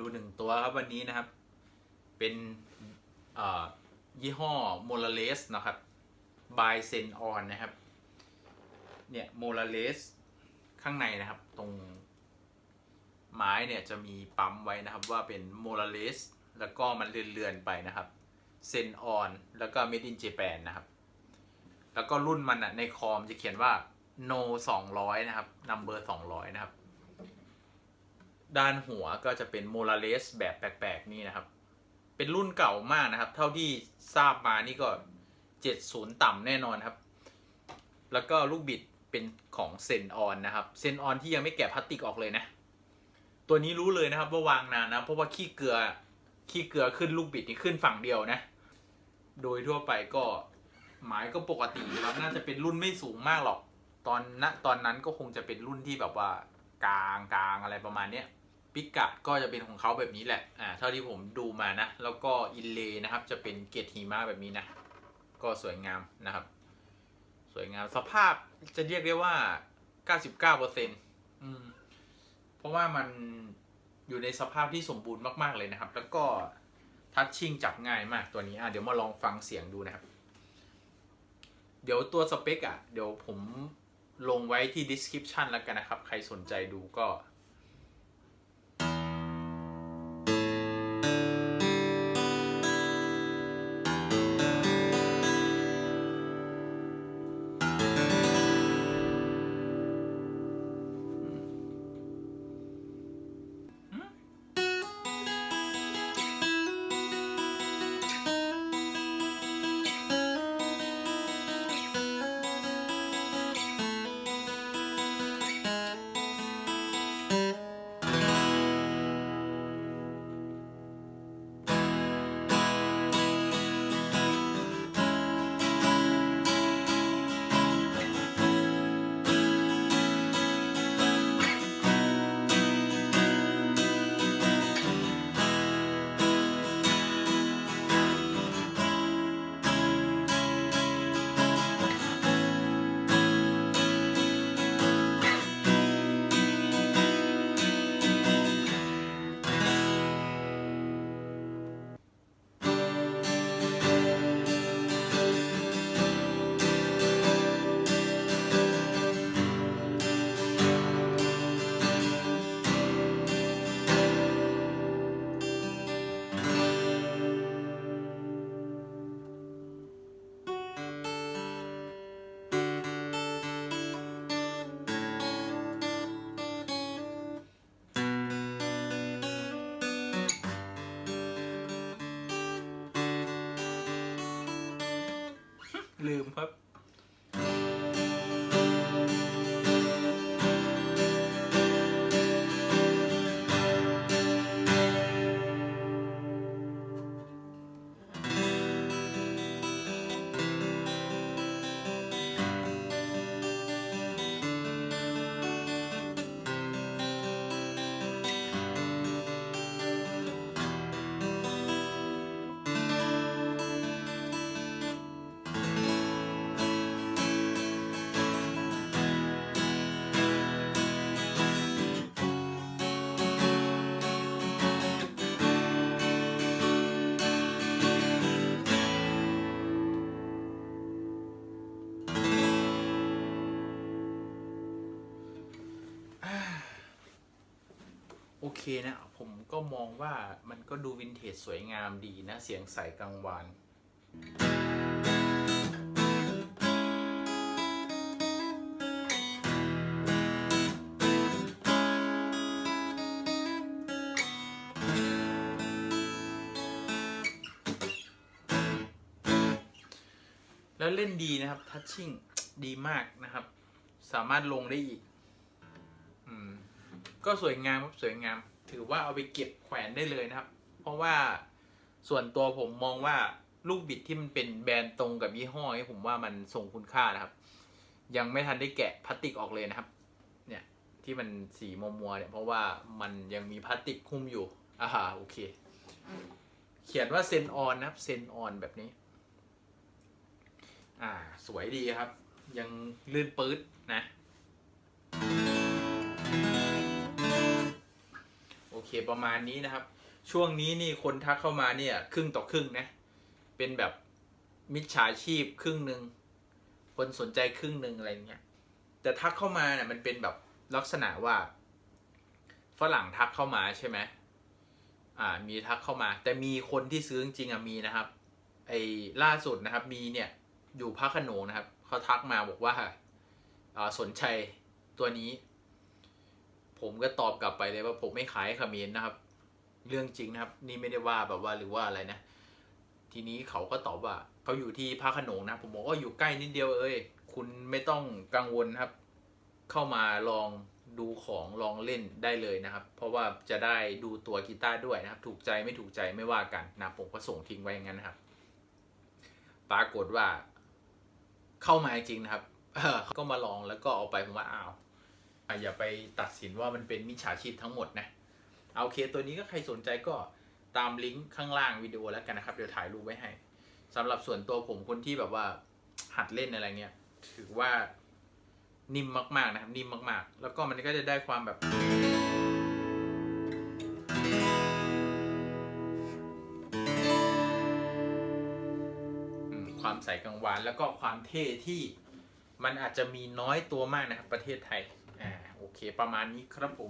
ดูหนึ่งตัวครับวันนี้นะครับ เป็นยี่ห้อโมลาเลสนะครับ by s e n on นนะครับ เนี่ยโมลาเลสข้างในนะครับ ตรงไม้เนี่ยจะมีปั๊มไว้นะครับว่าเป็นโมลาเลสแล้วก็มันเลื่อนๆไปนะครับเซนออนแล้วก็ made in Japan นะครับ แล้วก็รุ่นมันอะในคอมจะเขียนว่า no 200 นะครับ number 200 นะครับ ด้านหัวก็จะเป็นโมลาเลสแบบแปลกๆนี่นะครับ เป็นรุ่นเก่ามากนะครับ เท่าที่ทราบมานี่ก็70 ต่ำแน่นอนครับ แล้วก็ลูกบิดเป็นของเซนออนนะครับ เซนออนที่ยังไม่แกะพลาสติกออกเลยนะ ตัวนี้รู้เลยนะครับว่าวางนานนะ เพราะว่าขี้เกลือ ขี้เกลือขึ้นลูกบิดนี่ขึ้นฝั่งเดียวนะ โดยทั่วไปก็หมายก็ปกติครับ น่าจะเป็นรุ่นไม่สูงมากหรอก ตอนณตอนนั้นก็คงจะเป็นรุ่นที่แบบว่ากลางกลางอะไรประมาณเนี้ย พิกัดก็จะเป็นของเขาแบบนี้แหละ อ่า เท่าที่ผมดูมานะ แล้วก็อินเลย์นะครับ จะเป็นเกตหิมะแบบนี้นะ ก็สวยงามนะครับ สวยงาม สภาพจะเรียกได้ว่า 99%อืม เพราะว่ามันอยู่ในสภาพที่สมบูรณ์มากๆเลยนะครับ แล้วก็ทัชชิ่งจับง่ายมากตัวนี้ อะ เดี๋ยวมาลองฟังเสียงดูนะครับ เดี๋ยวตัวสเปคอะ เดี๋ยวผมลงไว้ที่ description แล้วกันนะครับ ใครสนใจดูก็ ลืมครับ อเคนะ ผมก็มองว่ามันก็ดูวินเทจสวยงามดีนะ เสียงใสกลางวานแล้วเล่นดีนะครับ ทัชชิ่งดีมากนะครับ สามารถลงได้อีก ก็สวยงามครับสวยงาม ถือว่าเอาไปเก็บแขวนได้เลยนะครับ เพราะว่าส่วนตัวผมมองว่าลูกบิดที่มันเป็นแบรนด์ตรงกับยี่ห้อนี้ผมว่ามันทรงคุณค่านะครับ ยังไม่ทันได้แกะพลาสติกออกเลยนะครับ เนี่ยที่มันสีมัวมัวเนี่ยเพราะว่ามันยังมีพลาสติกหุ้มอยู่อ่าโอเค เขียนว่าเซนออนนะครับเซนออนแบบนี้ อ่า สวยดีครับ ยังลื่นปื๊ดนะ เคเคประมาณนี้นะครับ ช่วงนี้นี่คนทักเข้ามาเนี่ย ครึ่งต่อครึ่งนะ เป็นแบบมิจฉาชีพครึ่งหนึ่งคนสนใจครึ่งหนึ่งอะไรเงี้ยแต่ทักเข้ามาเนี่ยมันเป็นแบบลักษณะว่า ฝรั่งทักเข้ามาใช่ไหมอ่า มีทักเข้ามา แต่มีคนที่ซื้อจริงๆอะมีนะครับ ไอ้ล่าสุดนะครับ มีเนี่ยอยู่พระขนงนะครับเขาทักมาบอกว่าอ่าสนใจตัวนี้ ผมก็ตอบกลับไปเลยว่าผมไม่ขายให้เขมิ้นนะครับ เรื่องจริงนะครับ นี่ไม่ได้ว่าแบบว่าหรือว่าอะไรนะ ทีนี้เขาก็ตอบว่าเขาอยู่ที่พระขนงนะ ผมบอกว่าอยู่ใกล้นิดเดียวเอ้ยคุณไม่ต้องกังวลครับ เข้ามาลองดูของลองเล่นได้เลยนะครับ เพราะว่าจะได้ดูตัวกีตาร์ด้วยนะครับ ถูกใจไม่ถูกใจไม่ว่ากันนะผมก็ส่งทิ้งไว้อย่างนั้นนะครับ ปรากฏว่า เข้ามาจริงนะครับก็มาลองแล้วก็เอาไปผมว่าอ้าว อย่าไปตัดสินว่ามันเป็นมิจฉาชีพทั้งหมดนะเอาเคตัวนี้ก็ใครสนใจก็ตามลิงก์ข้างล่างวิดีโอแล้วกันนะครับ เดี๋ยวถ่ายรูปไว้ให้สำหรับส่วนตัวผมคนที่แบบว่าหัดเล่นอะไรเงี้ย ถือว่านิ่มมากๆนะครับ นิ่มมากๆ แล้วก็มันก็จะได้ความแบบ ความใส่กังวานแล้วก็ความเท่ที่มันอาจจะมีน้อยตัวมากนะครับ ประเทศไทย เคประมาณนี้ครับผม